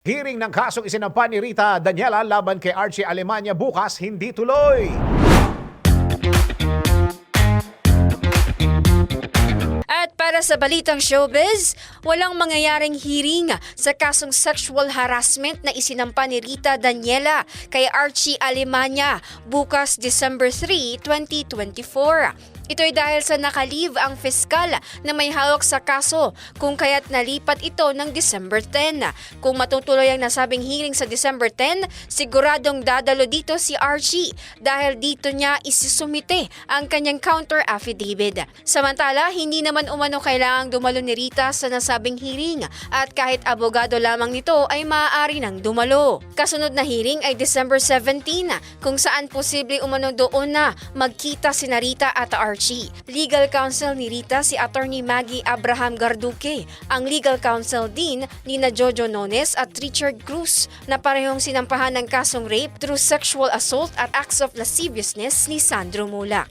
Hearing ng kasong isinampa ni Rita Daniela laban kay Archie Alemania bukas hindi tuloy. Para sa balitang showbiz, walang mangyayaring hearing sa kasong sexual harassment na isinampa ni Rita Daniela kay Archie Alemania bukas December 3, 2024. Ito'y dahil sa nakalive ang fiskal na may hawak sa kaso kung kaya't nalipat ito ng December 10. Kung matutuloy ang nasabing hearing sa December 10, siguradong dadalo dito si Archie dahil dito niya isisumite ang kanyang counter affidavit. Samantala, hindi naman umano kailangang dumalo ni Rita sa nasabing hearing at kahit abogado lamang nito ay maaari nang dumalo. Kasunod na hearing ay December 17 kung saan posible umano doon na magkita si Rita at Archie. Legal counsel ni Rita si Attorney Maggie Abraham Garduque. Ang legal counsel din ni na Jojo Nones at Richard Cruz na parehong sinampahan ng kasong rape through sexual assault at acts of lasciviousness ni Sandro Mula.